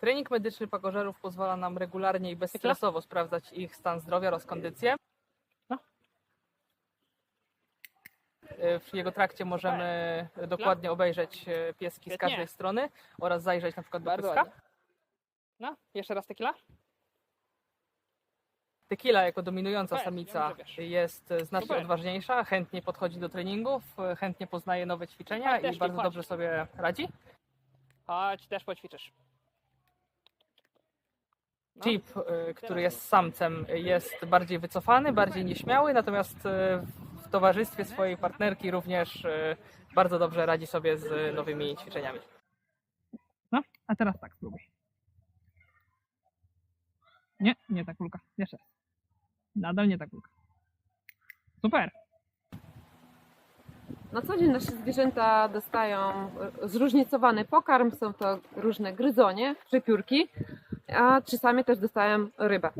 Trening medyczny pakożerów pozwala nam regularnie i bezstresowo sprawdzać ich stan zdrowia oraz kondycję. No. E, W jego trakcie możemy dokładnie obejrzeć e, pieski z każdej strony oraz zajrzeć na przykład do Bardzo ładnie. No, jeszcze raz tequila. Tequila jako dominująca samica wiem, że wiesz. jest znacznie Super. odważniejsza, chętnie podchodzi do treningów, e, chętnie poznaje nowe ćwiczenia Chodź, i bardzo chodź. dobrze sobie radzi. Chodź, też poćwiczysz. No. Chip, y, który jest samcem, jest bardziej wycofany, bardziej nieśmiały, natomiast y, w towarzystwie swojej partnerki również y, bardzo dobrze radzi sobie z nowymi ćwiczeniami. No, a teraz tak spróbuj. Nie, nie ta kulka. Jeszcze raz. Nadal nie ta kulka. Super. Na co dzień nasze zwierzęta dostają e, zróżnicowany pokarm, są to różne gryzonie, przepiórki, a czasami też dostają rybę.